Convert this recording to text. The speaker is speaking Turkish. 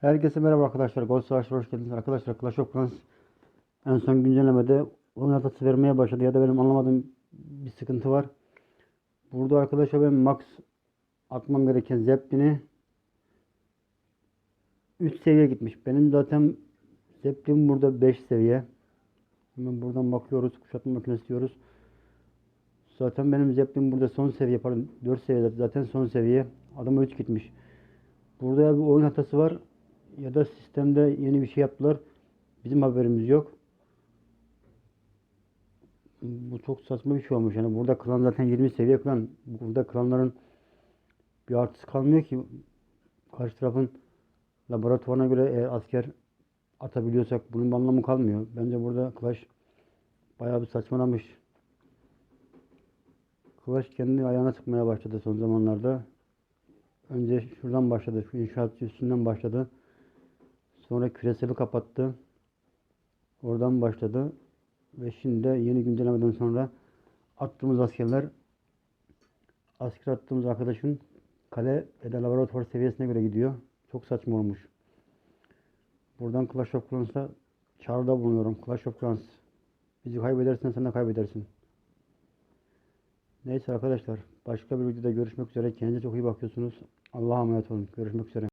Herkese merhaba arkadaşlar. Gol Savaşı'na hoş geldiniz. Arkadaşlar Clash of Clans en son güncellemede oyun haritası vermeye başladı ya da benim anlamadığım bir sıkıntı var. Burada arkadaşlar ben max atmam gereken Zeppelin'i 3 seviye gitmiş. Benim zaten Zeppelin burada 5 seviye. Hemen buradan bakıyoruz. Kuşatma makinesi diyoruz. Zaten benim Zeppelin burada son seviye pardon 4 seviyede zaten son seviye. Adama 3 gitmiş. Burada bir oyun hatası var ya da sistemde yeni bir şey yaptılar. Bizim haberimiz yok. Bu çok saçma bir şey olmuş. Yani burada klan zaten 20 seviye klan. Burada klanların bir artısı kalmıyor ki. Karşı tarafın laboratuvarına göre eğer asker atabiliyorsak bunun bir anlamı kalmıyor. Bence burada Clash bayağı bir saçmalamış. Clash kendi ayağına çıkmaya başladı son zamanlarda. Önce şuradan başladı. Şu inşaat üstünden başladı. Sonra küreseli kapattı. Oradan başladı. Ve şimdi yeni güncellemeden sonra attığımız askerler asker attığımız arkadaşın kale ve de laboratuvar seviyesine göre gidiyor. Çok saçma olmuş. Buradan Clash of Clans'a çağrıda bulunuyorum. Clash of Clans. Bizi kaybedersen sen de kaybedersin. Neyse arkadaşlar. Başka bir videoda görüşmek üzere. Kendinize çok iyi bakıyorsunuz. Allah'a emanet olun. Görüşmek üzere.